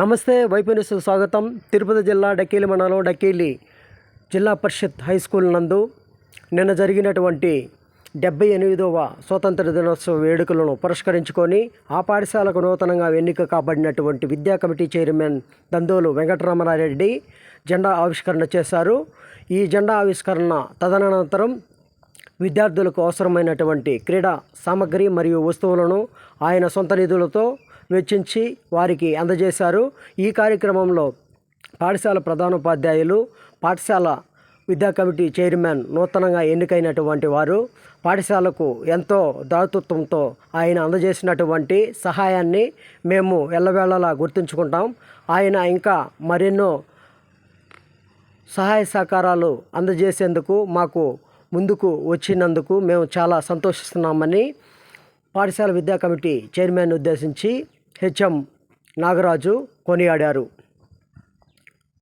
నమస్తే వైపు స్వాగతం. తిరుపతి జిల్లా డకేలి మండలం డకేలి జిల్లా పరిషత్ హై స్కూల్ నందు నిన్న జరిగినటువంటి డెబ్బై ఎనిమిదవ స్వాతంత్ర దినోత్సవ వేడుకలను పురస్కరించుకొని ఆ పాఠశాలకు నూతనంగా ఎన్నిక కాబడినటువంటి విద్యా కమిటీ చైర్మన్ దందోలు వెంకటరామరారెడ్డి జెండా ఆవిష్కరణ చేశారు. ఈ జెండా ఆవిష్కరణ తదనంతరం విద్యార్థులకు అవసరమైనటువంటి క్రీడా సామగ్రి మరియు వస్తువులను ఆయన సొంత నిధులతో వెచ్చించి వారికి అందజేశారు. ఈ కార్యక్రమంలో పాఠశాల ప్రధానోపాధ్యాయులు పాఠశాల విద్యా కమిటీ చైర్మన్ నూతనంగా ఎన్నికైనటువంటి వారు పాఠశాలకు ఎంతో దాతృత్వంతో ఆయన అందజేసినటువంటి సహాయాన్ని మేము ఎల్లవేళలా గుర్తుంచుకుంటాం. ఆయన ఇంకా మరెన్నో సహాయ సహకారాలు అందజేసేందుకు మాకు ముందుకు వచ్చినందుకు మేము చాలా సంతోషిస్తున్నామని పాఠశాల విద్యా కమిటీ చైర్మన్ ఉద్దేశించి హెచ్ఎం నాగరాజు కొనియాడారు.